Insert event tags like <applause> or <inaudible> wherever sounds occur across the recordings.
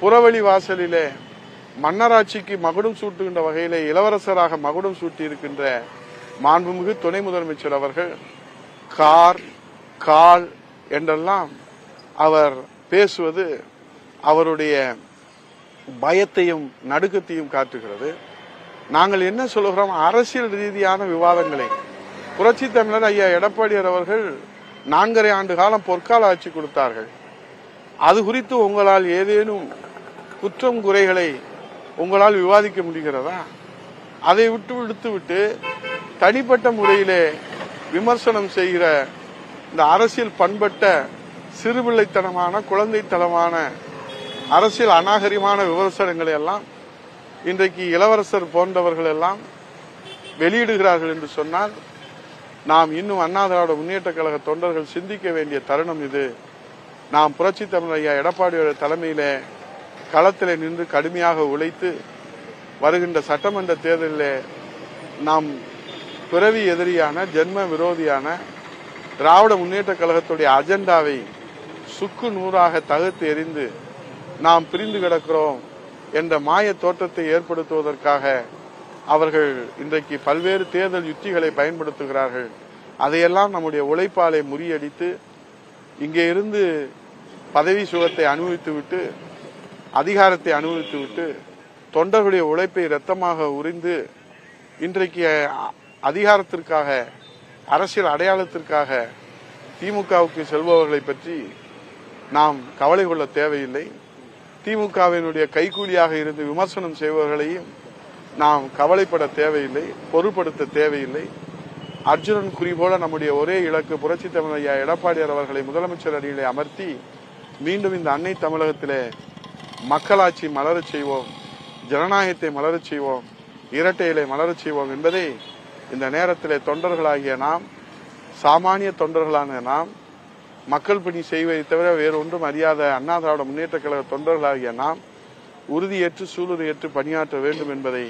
புறவழி வாசலிலே மன்னராட்சிக்கு மகுடம் சூட்டுகின்ற வகையிலே இளவரசராக மகுடம் சூட்டியிருக்கின்ற மாண்புமிகு துணை முதலமைச்சர் அவர்கள் கார் கால் என்றெல்லாம் அவர் பேசுவது அவருடைய பயத்தையும் நடுக்கத்தையும் காட்டுகிறது. நாங்கள் என்ன சொல்லுகிறோம்? அரசியல் ரீதியான விவாதங்களை. புரட்சி தமிழர் ஐயா எடப்பாடியார் அவர்கள் நான்கரை ஆண்டு காலம் பொற்கால ஆட்சி கொடுத்தார்கள். அது குறித்து உங்களால் ஏதேனும் குற்றம் குறைகளை உங்களால் விவாதிக்க முடிகிறதா? அதை விட்டு விடுத்துவிட்டு தனிப்பட்ட முறையிலே விமர்சனம் செய்கிற இந்த அரசியல் பண்பட்ட சிறுபிள்ளைத்தனமான குழந்தைத்தனமான அரசியல் அநாகரிகமான விமர்சனங்களை எல்லாம் இன்றைக்கு இளவரசர் போன்றவர்கள் எல்லாம் வெளியிடுகிறார்கள் என்று சொன்னால் நாம் இன்னும் அண்ணா திராவிட முன்னேற்ற கழக தொண்டர்கள் சிந்திக்க வேண்டிய தருணம் இது. நாம் புரட்சி தமிழ் ஐயா எடப்பாடியோட தலைமையிலே களத்தில் நின்று கடுமையாக உழைத்து வருகின்ற சட்டமன்ற தேர்தலில் நாம் பிறவி எதிரியான ஜென்ம விரோதியான திராவிட முன்னேற்ற கழகத்துடைய அஜெண்டாவை சுக்கு நூறாக தகுத்து எறிந்து நாம் பிரிந்து கிடக்கிறோம் என்ற மாய தோற்றத்தை ஏற்படுத்துவதற்காக அவர்கள் இன்றைக்கு பல்வேறு தேர்தல் யுத்திகளை பயன்படுத்துகிறார்கள். அதையெல்லாம் நம்முடைய உழைப்பாலை முறியடித்து இங்கே இருந்து பதவி சுகத்தை அனுபவித்துவிட்டு அதிகாரத்தை அனுபவித்துவிட்டு தொண்டர்களுடைய உழைப்பை இரத்தமாக உறிந்து இன்றைக்கு அதிகாரத்திற்காக அரசியல் அடையாளத்திற்காக திமுகவுக்கு செல்பவர்களை பற்றி நாம் கவலை கொள்ள தேவையில்லை. திமுகவினுடைய கைக்கூலியாக இருந்து விமர்சனம் செய்பவர்களையும் நாம் கவலைப்பட தேவையில்லை பொருட்படுத்த தேவையில்லை. அர்ஜுனன் குறி போல நம்முடைய ஒரே இலக்கு புரட்சி தமிழ் ஐயா எடப்பாடியார் அவர்களை முதலமைச்சர் அடியிலே அமர்த்தி மீண்டும் இந்த அன்னை தமிழகத்திலே மக்களாட்சி மலரச் செய்வோம் ஜனநாயகத்தை மலரச் செய்வோம் இரட்டையிலே மலரச் செய்வோம் என்பதை இந்த நேரத்திலே தொண்டர்களாகிய நாம் சாமானிய தொண்டர்களான நாம் மக்கள் பணி செய்வதை தவிர வேறு ஒன்றும் அறியாத அண்ணா திராவிட முன்னேற்ற கழக தொண்டர்களாகிய நாம் உறுதியேற்று சூளுரையேற்று பணியாற்ற வேண்டும் என்பதை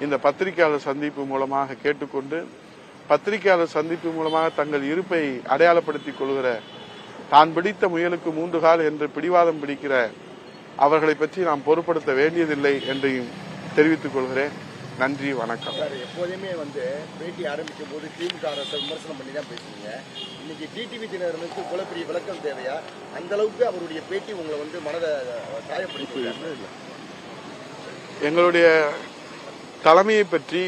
இந்த பத்திரிகையாளர் சந்திப்பு மூலமாக கேட்டுக்கொண்டு பத்திரிகையாளர் சந்திப்பு மூலமாக தங்கள் இருப்பை அடையாளப்படுத்திக் கொள்கிற தான் பிடித்த முயலுக்கு மூன்று கால் என்று பிடிவாதம் பிடிக்கிற அவர்களை பற்றி நாம் பொருட்படுத்த வேண்டியதில்லை என்றையும் தெரிவித்துக் கொள்கிறேன். நன்றி வணக்கம். சார் எப்போதுமே வந்து பேட்டி ஆரம்பிக்கும் போது திமுக அரசை விமர்சனம் பண்ணி தான் பேசுவீங்க. இன்னைக்கு டிடிவி தினகரனுக்கு இவ்வளவு பெரிய விளக்கம் தேவையா? அந்த அளவுக்கு அவருடைய பேட்டி உங்களை வந்து மனதை காயப்படுத்தி எங்களுடைய தலைமையை பற்றி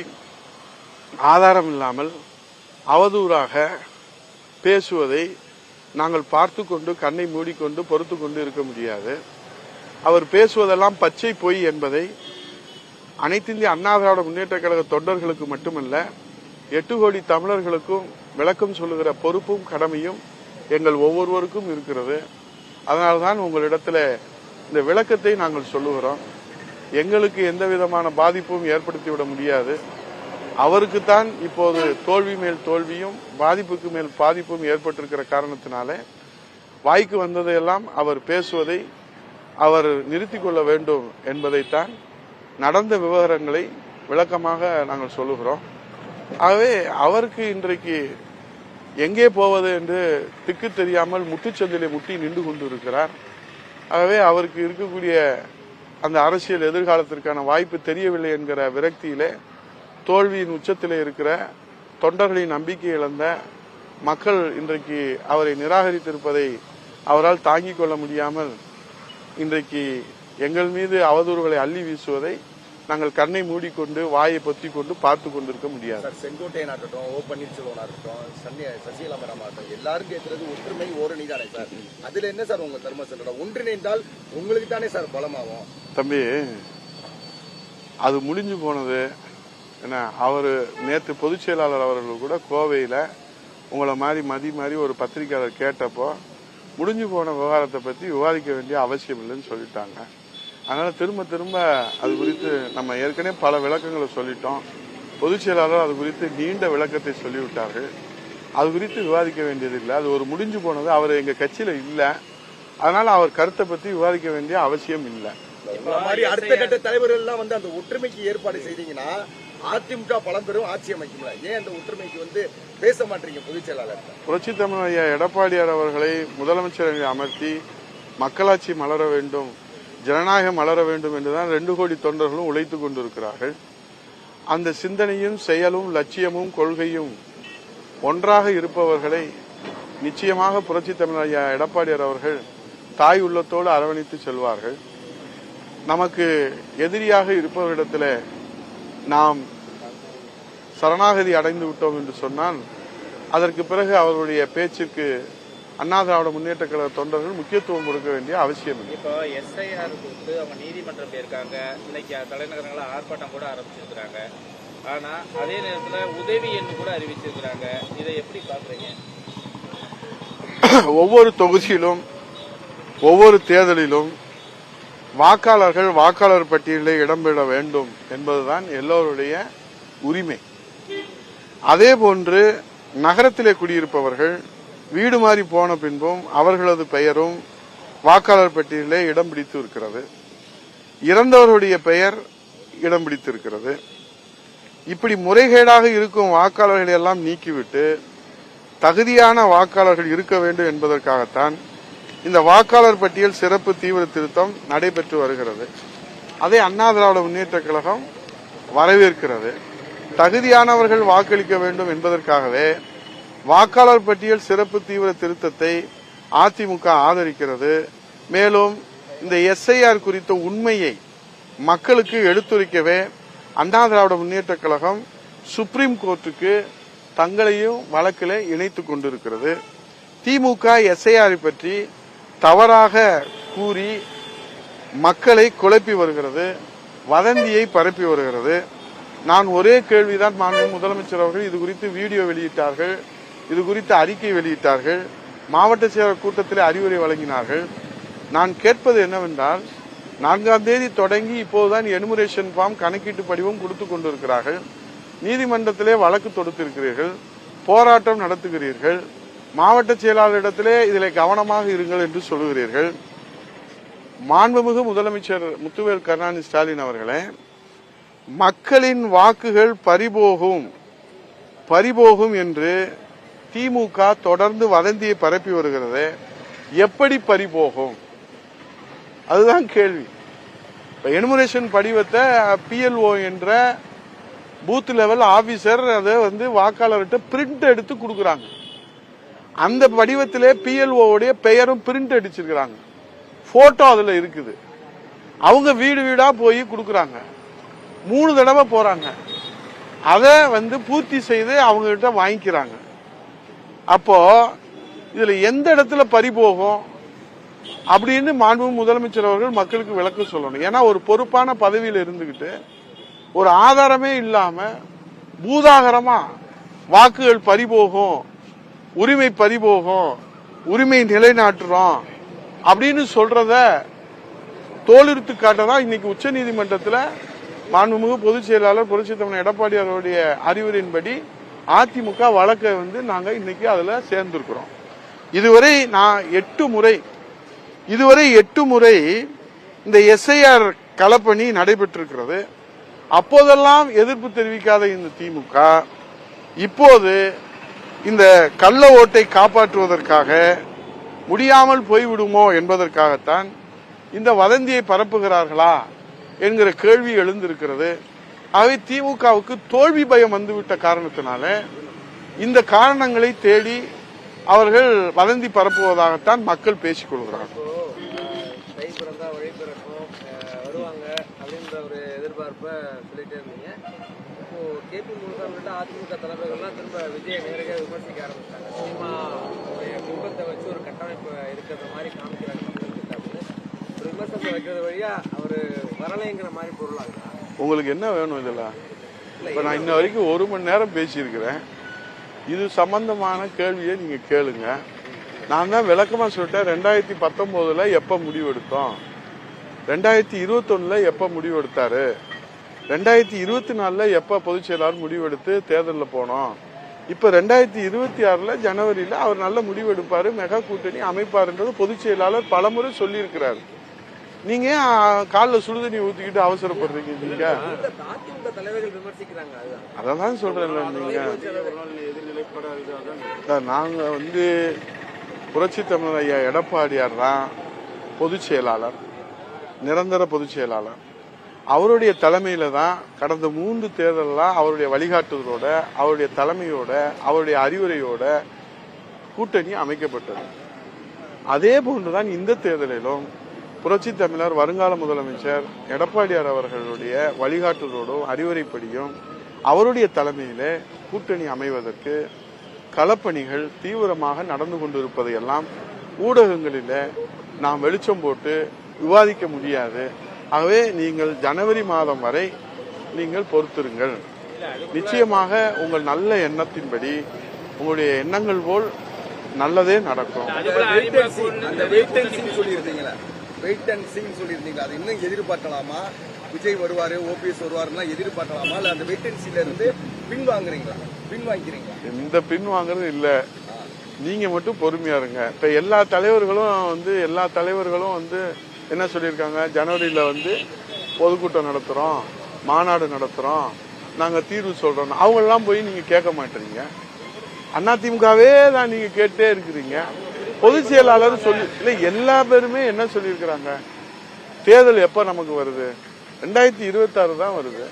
ஆதாரம் இல்லாமல் அவதூறாக பேசுவதை நாங்கள் பார்த்து கொண்டு கண்ணை மூடிக்கொண்டு பொறுத்து கொண்டு இருக்க முடியாது. அவர் பேசுவதெல்லாம் பச்சை பொய் என்பதை அனைத்திந்திய அண்ணா திராவிட முன்னேற்ற கழக தொண்டர்களுக்கு மட்டுமல்ல எட்டு கோடி தமிழர்களுக்கும் விளக்கம் சொல்லுகிற பொறுப்பும் கடமையும் எங்கள் ஒவ்வொருவருக்கும் இருக்கிறது. அதனால்தான் உங்களிடத்தில் இந்த விளக்கத்தை நாங்கள் சொல்லுகிறோம். எங்களுக்கு எந்த விதமான பாதிப்பும் ஏற்படுத்திவிட முடியாது. அவருக்குத்தான் இப்போது தோல்வி மேல் தோல்வியும் பாதிப்புக்கு மேல் பாதிப்பும் ஏற்பட்டிருக்கிற காரணத்தினாலே வாய்க்கு வந்ததையெல்லாம் அவர் பேசுவதை அவர் நிறுத்திக் கொள்ள வேண்டும் என்பதைத்தான் நடந்த விவகாரங்களை விளக்கமாக நாங்கள் சொல்லுகிறோம். ஆகவே அவருக்கு இன்றைக்கு எங்கே போவது என்று திக்கு தெரியாமல் முட்டுச்சந்திலே முட்டி நின்று கொண்டிருக்கிறார். ஆகவே அவருக்கு இருக்கக்கூடிய அந்த அரசியல் எதிர்காலத்திற்கான வாய்ப்பு தெரியவில்லை என்கிற விரக்தியிலே தோல்வியின் உச்சத்தில் இருக்கிற தொண்டர்களின் நம்பிக்கை இழந்த மக்கள் இன்றைக்கு அவரை நிராகரித்திருப்பதை அவரால் தாங்கிக் கொள்ள முடியாமல் இன்றைக்கு எங்கள் மீது அவதூறுகளை அள்ளி வீசுவதை நாங்கள் கண்ணை மூடிக்கொண்டு வாயை பொத்திக் கொண்டு பார்த்து கொண்டிருக்க முடியாது. சார் செங்கோட்டையன் ஆகட்டும் ஓ பன்னீர்செல்வம் ஆகட்டும் சன்னியா சசிகலா மேடம் ஆகட்டும் எல்லாரும் கேட்கறது ஒற்றுமை ஓரணி தானே சார்? அதுல என்ன சார் உங்க தர்ம ஒன்றிணைந்தால் உங்களுக்கு தானே சார் பலமாகும்? தம்பி அது முடிஞ்சு போனது என்ன அவர் நேற்று பொதுச் செயலாளர் அவர்கள் கூட கோவையில் உங்களை மாதிரி மதி மாதிரி ஒரு பத்திரிக்கையாளர் கேட்டப்போ முடிஞ்சு போன விவகாரத்தை பற்றி விவாதிக்க வேண்டிய அவசியம் இல்லைன்னு சொல்லிட்டாங்க. அதனால் திரும்ப திரும்ப அது குறித்து நம்ம ஏற்கனவே பல விளக்கங்களை சொல்லிட்டோம். பொதுச் செயலாளர் அது குறித்து நீண்ட விளக்கத்தை சொல்லிவிட்டார்கள் அது குறித்து விவாதிக்க வேண்டியதில்லை அது ஒரு முடிஞ்சு போனது. அவர் எங்கள் கட்சியில் இல்லை. அதனால் அவர் கருத்தை பற்றி விவாதிக்க வேண்டிய அவசியம் இல்லை. மாதிரி அடுத்த கட்ட தலைவர்கள் வந்து அந்த ஒற்றுமைக்கு ஏற்பாடு செய்தீங்கன்னா அதிமுக பலம் பெறும் ஆட்சி அமைக்கும்ல. ஏன் அந்த ஒற்றுமைக்கு வந்து பேச மாட்டீங்க பொதுச் செயலாளர்? புரட்சி தமிழ் ஐயா எடப்பாடியார் அவர்களை முதலமைச்சர் அமர்த்தி மக்களாட்சி மலர வேண்டும் ஜனநாயகம் மலர வேண்டும் என்றுதான் ரெண்டு கோடி தொண்டர்களும் உழைத்துக் கொண்டிருக்கிறார்கள். அந்த சிந்தனையும் செயலும் லட்சியமும் கொள்கையும் ஒன்றாக இருப்பவர்களை நிச்சயமாக புரட்சி தமிழ் ஐயா எடப்பாடியார் அவர்கள் தாய் உள்ளத்தோடு அரவணைத்து செல்வார்கள். நமக்கு எதிரியாக இருப்பவரிடத்தில் நாம் சரணாகதி அடைந்து விட்டோம் என்று சொன்னால் அதற்கு பிறகு அவர்களுடைய பேச்சுக்கு அண்ணா திராவிட முன்னேற்ற கழக தொண்டர்கள் முக்கியத்துவம் கொடுக்க வேண்டிய அவசியம் இல்லை. இப்போ எஸ்ஐஆர் கொடுத்து அவங்க நீதிமன்றம் போயிருக்காங்க. இன்னைக்கு தலைநகரங்களில் ஆர்ப்பாட்டம் கூட ஆரம்பிச்சிருக்கிறாங்க. ஆனா அதே நேரத்துல உதவி எண் கூட அறிவிச்சிருக்கிறாங்க. இதை எப்படி பாக்குறீங்க <coughs> ஒவ்வொரு தொகுதியிலும் ஒவ்வொரு தேர்தலிலும் வாக்காளர்கள் வாக்காளர் பட்டியலில் இடம்பெற வேண்டும் என்பதுதான் எல்லோருடைய உரிமை. அதே போன்று நகரத்திலே குடியிருப்பவர்கள் வீடு மாறி போன பின்பும் அவர்களது பெயரும் வாக்காளர் பட்டியலிலே இடம் பிடித்து இருக்கிறது இறந்தவர்களுடைய பெயர் இடம் பிடித்திருக்கிறது. இப்படி முறைகேடாக இருக்கும் வாக்காளர்களை எல்லாம் நீக்கிவிட்டு தகுதியான வாக்காளர்கள் இருக்க வேண்டும் என்பதற்காகத்தான் இந்த வாக்காளர் பட்டியல் சிறப்பு தீவிர திருத்தம் நடைபெற்று வருகிறது. அதை அண்ணா திராவிட முன்னேற்ற கழகம் வரவேற்கிறது. தகுதியானவர்கள் வாக்களிக்க வேண்டும் என்பதற்காகவே வாக்காளர் பட்டியல் சிறப்பு தீவிர திருத்தத்தை அதிமுக ஆதரிக்கிறது. மேலும் இந்த எஸ்ஐஆர் குறித்த உண்மையை மக்களுக்கு எடுத்துரைக்கவே அண்ணா திராவிட முன்னேற்ற கழகம் சுப்ரீம் கோர்ட்டுக்கு தங்களையும் வழக்கில் இணைத்துக் கொண்டிருக்கிறது. திமுக எஸ்ஐஆரை பற்றி தவறாக கூறி மக்களை குழப்பி வருகிறது வதந்தியை பரப்பி வருகிறது. நான் ஒரே கேள்விதான் மாண்பு முதலமைச்சர் அவர்கள் இது குறித்து வீடியோ வெளியிட்டார்கள். இது குறித்து அறிக்கை வெளியிட்டார்கள். மாவட்ட செயலர் கூட்டத்தில் அறிவுரை வழங்கினார்கள். நான் கேட்பது என்னவென்றால் நான்காம் தேதி தொடங்கி இப்போதுதான் எனுமரேஷன் ஃபார்ம் கணக்கீட்டு படிவம் கொடுத்து கொண்டிருக்கிறார்கள். நீதிமன்றத்திலே வழக்கு தொடுத்திருக்கிறீர்கள். போராட்டம் நடத்துகிறீர்கள். மாவட்ட செயலாளரிடத்திலே இதில் கவனமாக இருங்கள் என்று சொல்லுகிறீர்கள். மாண்புமிகு முதலமைச்சர் முத்துவேல் கருணாநிதி ஸ்டாலின் அவர்களே மக்களின் வாக்குகள் பறிபோகும். பறிபோகும் என்று திமுக தொடர்ந்து வதந்தியை பரப்பி வருகிறது. எப்படி பறிபோகும்? அதுதான் கேள்வி. இப்ப எனுமரேஷன் படிவத்தை பிஎல்ஓ என்ற பூத் லெவல் ஆபீசர் அதை வந்து வாக்காளர்கிட்ட பிரிண்ட் எடுத்து கொடுக்குறாங்க. அந்த படிவத்திலே பிஎல்ஓடைய பெயரும் பிரிண்ட் அடிச்சிருக்கிறாங்க. போட்டோ அதுல இருக்குது. அவங்க வீடு வீடா போய் கொடுக்குறாங்க. மூணு தடவை போறாங்க. அதை வந்து பூர்த்தி செய்து அவங்க கிட்ட வாங்கிக்கிறாங்க. அப்போ இதுல எந்த இடத்துல பறி போகும் அப்படின்னு மாண்பு முதலமைச்சர் அவர்கள் மக்களுக்கு விளக்கம் சொல்லணும். ஏன்னா ஒரு பொறுப்பான பதவியில் இருந்துகிட்டு ஒரு ஆதாரமே இல்லாம பூதாகரமா வாக்குகள் பறிபோகும் உரிமை பறிபோகும் உரிமை நிலைநாட்டுறோம் அப்படின்னு சொல்றத காட்ட தான் இன்னைக்கு உச்சநீதிமன்றத்தில் மாண்புமிகு பொதுச் செயலாளர் புரட்சி தமிழ் எடப்பாடி அவருடைய அறிவுரையின்படி அதிமுக வழக்கை வந்து நாங்க இன்னைக்கு அதுல சேர்ந்திருக்கிறோம். இதுவரை நான் எட்டு முறை இதுவரை எட்டு முறை இந்த எஸ்ஐஆர் களப்பணி நடைபெற்றிருக்கிறது. அப்போதெல்லாம் எதிர்ப்பு தெரிவிக்காத இந்த திமுக இப்போது இந்த கள்ள ஓட்டை காப்பாற்றுவதற்காக முடியாமல் போய்விடுமோ என்பதற்காகத்தான் இந்த வதந்தியை பரப்புகிறார்களா? என்கிற கேள்வி எழுந்திருக்கிறது. ஆகவே திமுகவுக்கு தோல்வி பயம் வந்துவிட்ட காரணத்தினால இந்த காரணங்களை தேடி அவர்கள் வதந்தி பரப்புவதாகத்தான் மக்கள் பேசிக் கொள்கிறார்கள். பிறந்தா வருவாங்க அப்படின்ற ஒரு எதிர்பார்ப்பை இருந்தீங்க அதிமுக தலைவர்கள்லாம் திரும்ப விஜயை நேரடியாக விமர்சிக்க ஆரம்பிச்சாங்க சினிமா குடும்பத்தை வச்சு ஒரு கட்டமைப்பு இருக்கிற மாதிரி காமிக்கிறாங்க விமர்சனத்தை வைக்கிறது வழியா அவர் வரலைங்கிற மாதிரி பொருளாகுதா உங்களுக்கு என்ன வேணும் இதெல்லாம்? இப்ப நான் இன்ன வரைக்கும் ஒரு மணி நேரம் பேசியிருக்கிறேன். இது சம்பந்தமான கேள்வியை நீங்க கேளுங்க. நான் தான் விளக்கமா சொல்லிட்டேன் ரெண்டாயிரத்தி பத்தொன்பதுல எப்ப முடிவெடுத்தோம்? ரெண்டாயிரத்தி இருபத்தொன்னுல எப்ப முடிவெடுத்தாரு? ரெண்டாயிரத்தி இருபத்தி நாலுல எப்ப பொதுச் செயலாளர் முடிவெடுத்து தேர்தலில் போனோம்? இப்ப ரெண்டாயிரத்தி இருபத்தி ஆறுல ஜனவரியில அவர் நல்ல முடிவெடுப்பாரு மெகா கூட்டணி அமைப்பாருன்றது பொதுச் செயலாளர் பலமுறை சொல்லியிருக்கிறார். நீங்க காலில் சுடுதண்ணி ஊத்திக்கிட்டு அவசரப்படுறீங்க நீங்க? அததான். சொல்றேன்ல நீங்க. நாங்க வந்து புரட்சி தமிழர் ஐயா எடப்பாடியார் தான் பொதுச் செயலாளர் நிரந்தர பொதுச் செயலாளர். அவருடைய தலைமையில தான் கடந்த மூன்று தேர்தலாம் அவருடைய வழிகாட்டுதலோட அவருடைய தலைமையோட அவருடைய அறிவுரையோட கூட்டணி அமைக்கப்பட்டது. அதே போன்றுதான் இந்த தேர்தலிலும் புரட்சி தமிழர் வருங்கால முதலமைச்சர் எடப்பாடியார் அவர்களுடைய வழிகாட்டுதலோடும் அறிவுரைப்படியும் அவருடைய தலைமையில கூட்டணி அமைவதற்கு களப்பணிகள் தீவிரமாக நடந்து கொண்டிருப்பதையெல்லாம் ஊடகங்களில நாம் வெளிச்சம் போட்டு விவாதிக்க முடியாது. ஆகவே நீங்கள் ஜனவரி மாதம் வரை நீங்கள் பொறுத்திருங்கள். நிச்சயமாக உங்கள் நல்ல எண்ணத்தின்படி உங்களுடைய எண்ணங்கள் போல் நல்லதே நடக்கும். அதுக்குள்ள வெயிட் அண்ட் சீ அந்த வெயிட் அண்ட் சீ சொல்லியிருந்தீங்களா வெயிட் அண்ட் சீ சொல்லியிருந்தீங்களா அது இன்னும் எதிர்பார்க்கலாமா? விஜய் வருவாரு ஓபிஎஸ் வருவாருன்னா எதிர்பார்க்கலாமா? இல்ல அந்த வெயிட் அண்ட் சீல இருந்து பின் வாங்குறீங்களா? பின் வாங்கிக்கிறீங்களா? எந்த பின் வாங்குறது இல்ல. நீங்க மட்டும் பொறுமையா இருங்க. இப்ப எல்லா தலைவர்களும் வந்து எல்லா தலைவர்களும் வந்து என்ன சொல்லியிருக்காங்க? ஜனவரியில வந்து பொதுக்கூட்டம் நடத்துறோம் மாநாடு நடத்துறோம் நாங்க தீர்வு சொல்றோம். அவங்க எல்லாம் போய் நீங்க கேட்க மாட்டீங்க. அதிமுகவே தான் நீங்க கேட்டே இருக்கிறீங்க. பொதுச் செயலாளர் சொல்லி இல்ல எல்லா பேருமே என்ன சொல்லியிருக்கிறாங்க? தேர்தல் எப்ப நமக்கு வருது? ரெண்டாயிரத்தி இருபத்தி ஆறு தான் வருது.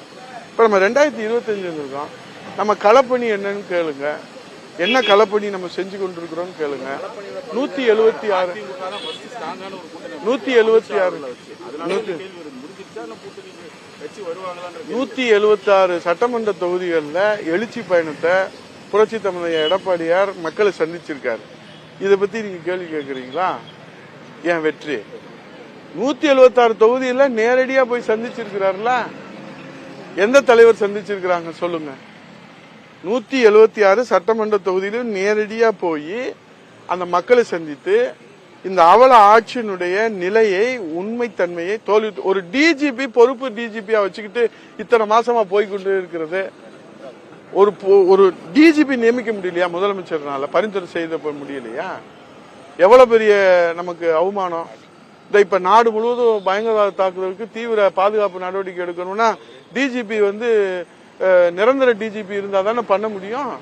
இப்ப நம்ம ரெண்டாயிரத்தி இருபத்தஞ்சு இருக்கோம் நம்ம களப்பணி என்னன்னு கேளுங்க. என்ன களப்பணி நம்ம செஞ்சு கொண்டிருக்கிறோம் கேளுங்க. நூத்தி எழுபத்தி ஆறு. நூத்தி எழுபத்தி ஆறு. நூத்தி நூத்தி எழுபத்தி ஆறு சட்டமன்ற தொகுதிகளில் எழுச்சி பயணத்தை புரட்சி தமிழக எடப்பாடியார் மக்களை சந்திச்சிருக்காரு. இதை பத்தி நீங்க கேள்வி கேட்குறீங்களா ஏன் வெற்றி? நூத்தி எழுபத்தாறு தொகுதியில நேரடியா போய் சந்திச்சிருக்கிறாருல? எந்த தலைவர் சந்திச்சிருக்கிறாங்க சொல்லுங்க. நூத்தி எழுபத்தி ஆறு சட்டமன்ற தொகுதியிலும் நேரடியா போய் அந்த மக்களை சந்தித்து இந்த அவல ஆட்சியினுடைய நிலையை உண்மைத்தன்மையை தோல்வி ஒரு டிஜிபி பொறுப்பு டிஜிபியா வச்சுக்கிட்டு இத்தனை மாசமா போய்கொண்டு இருக்கிறது ஒரு ஒரு டிஜிபி நியமிக்க முடியலையா முதலமைச்சர்னால? பரிந்துரை செய்த போக முடியலையா? எவ்வளவு பெரிய நமக்கு அவமானம்? இந்த இப்ப நாடு முழுவதும் பயங்கரவாத தாக்குதலுக்கு தீவிர பாதுகாப்பு நடவடிக்கை எடுக்கணும்னா டிஜிபி வந்து நிரந்தர டிஜிபி இருந்தா தானே பண்ண முடியும்?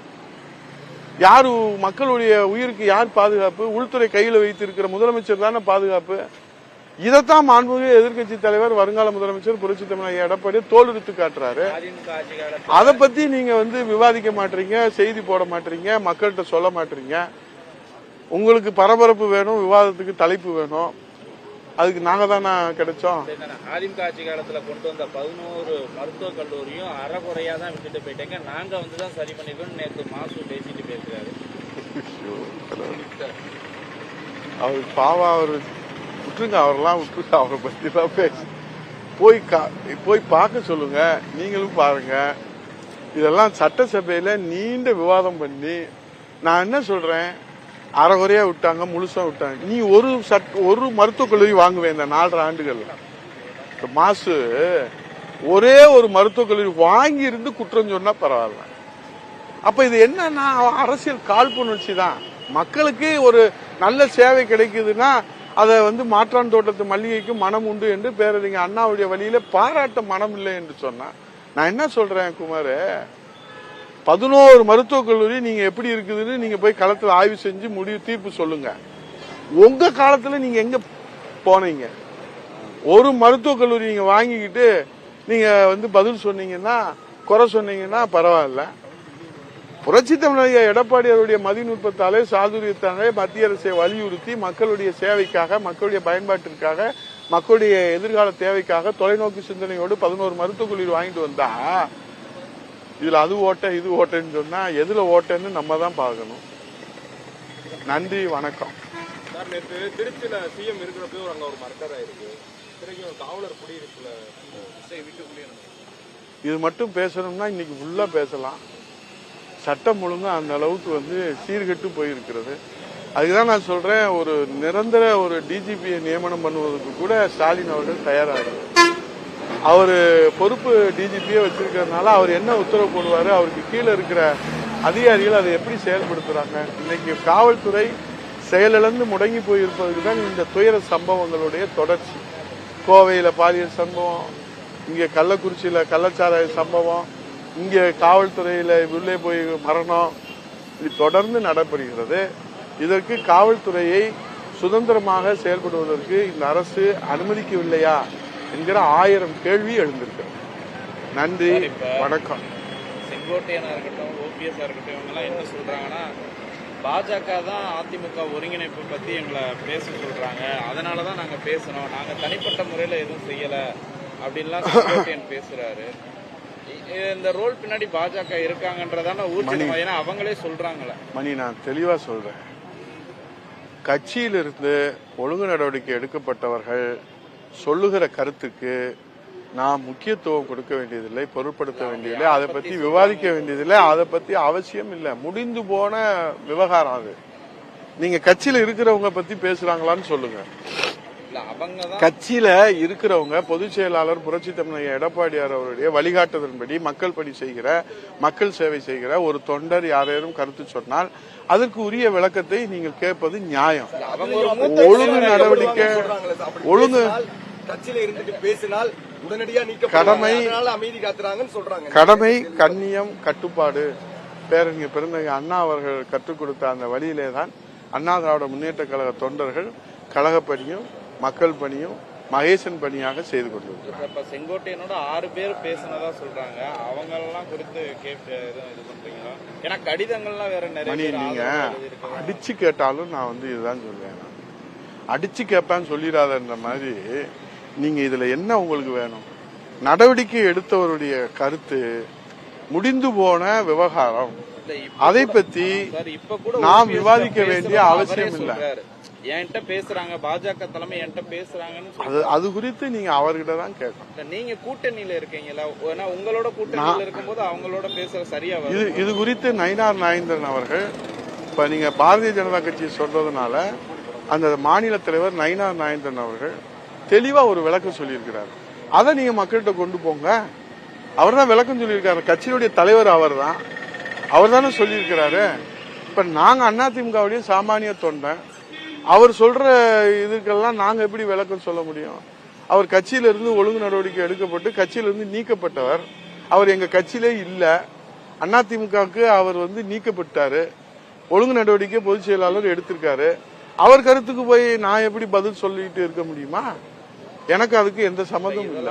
யாரு மக்களுடைய உயிருக்கு யார் பாதுகாப்பு? உள்துறை கையில வைத்திருக்கிற முதலமைச்சர் தானே பாதுகாப்பு? இதைத்தான் மாண்புமிகு எதிர்க்கட்சி தலைவர் வருங்கால முதலமைச்சர் புரட்சி தமிழக எடப்பாடி தோலுரித்து காட்டுறாரு. அதை பத்தி நீங்க வந்து விவாதிக்க மாட்டீங்க செய்தி போட மாட்டீங்க மக்கள்கிட்ட சொல்ல மாட்டீங்க. உங்களுக்கு பரபரப்பு வேணும் விவாதத்துக்கு தலைப்பு வேணும். அதுக்கு நாங்க தானே கிடைச்சோம்? அதிமுக ஆட்சி காலத்துல கொண்டு வந்த பதினோரு மருத்துவக் கல்லூரியும் அறகுறையா தான் விட்டுட்டு போயிட்டேங்க. நாங்க வந்து தான் சரி பண்ணிருக்கோம் நேத்து மாசு பேசிட்டு பேசுறாரு. அவர் பாவம் அவர் விட்டுருங்க அவரெல்லாம் விட்டுருங்க அவரை பற்றிலாம் தான் பேச. போய் கா- போய் பார்க்க சொல்லுங்க நீங்களும் பாருங்க. இதெல்லாம் சட்டசபையில் நீண்ட விவாதம் பண்ணி நான் என்ன சொல்கிறேன் அரைகுறையா விட்டாங்க முழுசாக விட்டாங்க. நீ ஒரு சட் ஒரு மருத்துவக் கல்லூரி வாங்குவேன் இந்த நாலரை ஆண்டுகளில். இந்த மாசு ஒரே ஒரு மருத்துவக் கல்லூரி வாங்கி இருந்து குற்றம் சொன்னால் பரவாயில்ல. அப்போ இது என்னன்னா அரசியல் காழ்ப்புணர்ச்சி தான். மக்களுக்கு ஒரு நல்ல சேவை கிடைக்குதுன்னா அதை வந்து மாற்றான் தோட்டத்து மல்லிகைக்கு மனம் உண்டு என்று பேரறிஞர் அண்ணாவுடைய வழியில பாராட்ட மனம் இல்லை என்று சொன்னா நான் என்ன சொல்றேன் குமார்? பதினோரு மருத்துவக் கல்லூரி நீங்க எப்படி இருக்குதுன்னு நீங்க போய் களத்தில் ஆய்வு செஞ்சு முடிவு தீர்ப்பு சொல்லுங்க. உங்க காலத்துல நீங்க எங்க போனீங்க? ஒரு மருத்துவக் கல்லூரி நீங்க வாங்கிக்கிட்டு நீங்க வந்து பதில் சொன்னீங்கன்னா குறை சொன்னீங்கன்னா பரவாயில்ல. புரட்சி தமிழக எடப்பாடியாருடைய மதிநுட்பத்தாலே சாதுரியத்தாலே மத்திய அரசை வலியுறுத்தி மக்களுடைய சேவைக்காக மக்களுடைய பயன்பாட்டிற்காக மக்களுடைய எதிர்கால தேவைக்காக தொலைநோக்கு சிந்தனையோடு பதினோரு மருத்துவக் கல்லூரி வாங்கிட்டு வந்தா இதுல அது ஓட்ட இது ஓட்டன்னு சொன்னா எதுல ஓட்டன்னு நம்ம தான் பார்க்கணும். நன்றி வணக்கம். சார் நேற்று திருச்சியில சிஎம் இருக்கிறப்ப அங்க ஒரு மர்டர் ஆயிருக்கு. காவலர் குடியிருப்புல. இது மட்டும் பேசணும்னா இன்னைக்கு ஃபுல்லா பேசலாம். சட்டம் ஒழுங்கு அந்த அளவுக்கு வந்து சீர்கெட்டு போயிருக்கிறது. அதுதான் நான் சொல்றேன் ஒரு நிரந்தர ஒரு டிஜிபியை நியமனம் பண்ணுவதற்கு கூட ஸ்டாலின் அவர்கள் தயாராக. அவர் பொறுப்பு டிஜிபியை வச்சிருக்கிறதுனால அவர் என்ன உத்தரவு போடுவார் அவருக்கு கீழே இருக்கிற அதிகாரிகள் அதை எப்படி செயல்படுத்துறாங்க? இன்னைக்கு காவல்துறை செயலிழந்து முடங்கி போயிருப்பதுக்கு தான் இந்த துயர சம்பவங்களுடைய தொடர்ச்சி. கோவையில் பாலியல் சம்பவம் இங்கே கள்ளக்குறிச்சியில் கள்ளச்சாராய சம்பவம் இங்க காவல்துறையில உள்ளே போய் மரணம் இது தொடர்ந்து நடைபெறுகிறது. இதற்கு காவல்துறையை சுதந்திரமாக செயல்படுவதற்கு இந்த அரசு அனுமதிக்கவில்லையா என்கிற ஆயிரம் கேள்வி எழுந்திருக்கிறது. நன்றி வணக்கம். செங்கோட்டையனா இருக்கட்டும் ஓபிஎஸ்ஆ இருக்கட்டும் இவங்கெல்லாம் என்ன சொல்றாங்கன்னா பாஜக தான் அதிமுக ஒருங்கிணைப்பு பத்தி எங்களை பேச சொல்றாங்க. அதனால தான் நாங்க பேசணும். நாங்க தனிப்பட்ட முறையில எதுவும் செய்யல அப்படின்லாம் செங்கோட்டையன் பேசுறாரு. இ- இந்த ரோல் பின்னாடி பாஜக இருக்காங்கன்றதான ஊர்ஜிதம் ஏன்னா அவங்களே சொல்றாங்களே. மணி நான் தெளிவா சொல்றேன். கட்சியிலிருந்து ஒழுங்கு நடவடிக்கை எடுக்கப்பட்டவர்கள் சொல்லுகிற கருத்துக்கு நான் முக்கியத்துவம் கொடுக்க வேண்டியதில்லை பொருட்படுத்த வேண்டியதில்லை அதை பத்தி விவாதிக்க வேண்டியதில்லை அதை பத்தி அவசியம் இல்லை. முடிந்து போன விவகாரம் அது. நீங்க கட்சியில இருக்கிறவங்க பத்தி பேசுறாங்களான்னு சொல்லுங்க. கட்சியில இருக்கிறவங்க பொதுச் செயலாளர் புரட்சி தமிழக எடப்பாடியார் அவருடைய வழிகாட்டுதலின்படி மக்கள் பணி செய்கிற மக்கள் சேவை செய்கிற ஒரு தொண்டர் யாரேனும் கருத்து சொன்னால் அதற்கு உரிய விளக்கத்தை நீங்கள் கேட்பது நியாயம். ஒழுங்கு நடவடிக்கை ஒழுங்கு பேசினால், கட்சியில இருந்துட்டு பேசினால் உடனடியா நீக்க கடமை- அதனால அமைதி காத்துறாங்கன்னு சொல்றாங்க. கடமை கண்ணியம் கட்டுப்பாடு. பேரறிஞர் பெருந்தகை அண்ணா அவர்கள் கற்றுக் கொடுத்த அந்த வழியிலே தான் அண்ணா திராவிட முன்னேற்ற கழக தொண்டர்கள் கழக பணியும் மக்கள் பணியும் மகேசன் பணியாக செய்து கொண்டிருக்கிறார் இப்ப செங்கோட்டையனோட ஆறு பேர் பேசினதா சொல்றாங்க அவங்க எல்லாம் குறித்து கேட்டு இது பண்றீங்களா ஏன்னா கடிதங்கள்லாம் வேற நிறைய நீங்க. அடிச்சு கேட்டாலும் நான் வந்து இதுதான் நான். அடிச்சு கேட்பேன்னு சொல்லிடாதன்ற மாதிரி நீங்க இதுல என்ன உங்களுக்கு வேணும் நடவடிக்கை எடுத்தவருடைய கருத்து முடிந்து போன விவகாரம் அதை பத்தி நாம் விவாதிக்க வேண்டிய அவசியம் இல்ல. என்கிட்ட பேசுறாங்க பாஜக தலைமை என்கிட்ட பேசுறாங்கன்னு அது. அது குறித்து நீங்க அவர்கிட்ட தான் கேட்கணும். நீங்க கூட்டணியில இருக்கீங்களா ஏன்னா உங்களோட கூட்டணியில இருக்கும்போது அவங்களோட பேசுற சரியா இது இது குறித்து நயினார் நாயந்திரன் அவர்கள் இப்ப நீங்க பாரதிய ஜனதா கட்சி சொல்றதுனால அந்த மாநில தலைவர் நயினார் நாயந்திரன் அவர்கள் தெளிவா ஒரு விளக்கம் சொல்லியிருக்கிறார். அதை நீங்க மக்கள்கிட்ட கொண்டு போங்க. அவர் தான் விளக்கம் சொல்லியிருக்காரு. கட்சியுடைய தலைவர் அவர் தான். அவர் தானே சொல்லியிருக்கிறாரு. இப்ப நாங்க அதிமுகவுடைய சாமானிய தொண்டன் அவர் சொல்ற இதுக்கெல்லாம் நாங்க எப்படி விளக்கம் சொல்ல முடியும்? அவர் கட்சியில இருந்து ஒழுங்கு நடவடிக்கை எடுக்கப்பட்டு கட்சியில இருந்து நீக்கப்பட்டவர். அவர் எங்க கட்சியிலே இல்ல. அதிமுகவுக்கு அவர் வந்து நீக்கப்பட்டாரு. ஒழுங்கு நடவடிக்கை பொதுச் செயலாளர் எடுத்திருக்காரு. அவர் கருத்துக்கு போய் நான் எப்படி பதில் சொல்லிட்டு இருக்க முடியுமா? எனக்கு அதுக்கு எந்த சம்மந்தமும் இல்லை.